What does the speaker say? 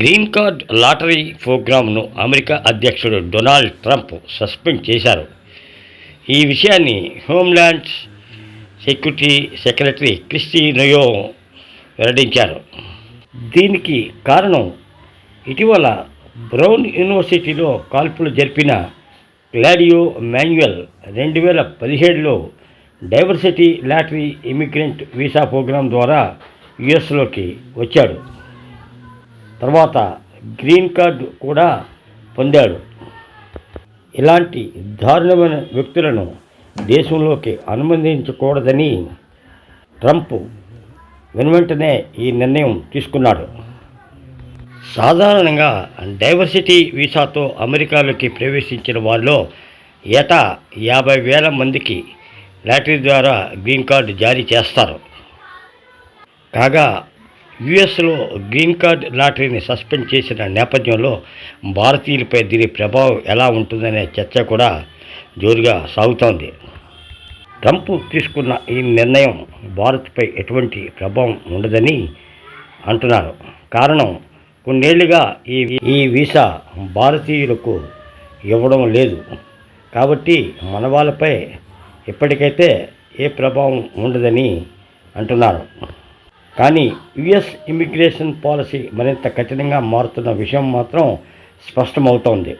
Green card lottery ప్రోగ్రాంను America అధ్యక్షుడు Donald Trump suspend చేశారు. ఈ విషయాన్ని homeland security secretary Kristi Noem వెల్లడించారు. దీనికి కారణం ఇటీవల బ్రౌన్ యూనివర్సిటీలో కాల్పులు జరిపిన క్లాడియో మాన్యువల్ రెండు వేల పదిహేడులో diversity lottery immigrant visa program ద్వారా యుఎస్లోకి వచ్చాడు. తర్వాత గ్రీన్ కార్డు కూడా పొందాడు. ఇలాంటి దారుణమైన వ్యక్తులను దేశంలోకి అనుమతించకూడదని ట్రంప్ వెనువెంటనే ఈ నిర్ణయం తీసుకున్నాడు. సాధారణంగా డైవర్సిటీ వీసాతో అమెరికాలోకి ప్రవేశించిన వారిలో ఏటా యాభై వేల మందికి లాటరీ ద్వారా గ్రీన్ కార్డు జారీ చేస్తారు. కాగా యుఎస్లో గ్రీన్ కార్డ్ లాటరీని సస్పెండ్ చేసిన నేపథ్యంలో భారతీయులపై దీని ప్రభావం ఎలా ఉంటుందనే చర్చ కూడా జోరుగా సాగుతోంది. ట్రంప్ తీసుకున్న ఈ నిర్ణయం భారత్పై ఎటువంటి ప్రభావం ఉండదని అంటున్నారు. కారణం కొన్నేళ్ళుగా ఈ ఈ వీసా భారతీయులకు ఇవ్వడం లేదు. కాబట్టి మన వాళ్ళపై ఇప్పటికైతే ఏ ప్రభావం ఉండదని అంటున్నారు. కానీ యుఎస్ ఇమిగ్రేషన్ పాలసీ మరింత కఠినంగా మారుతున్న విషయం మాత్రం స్పష్టమవుతోంది.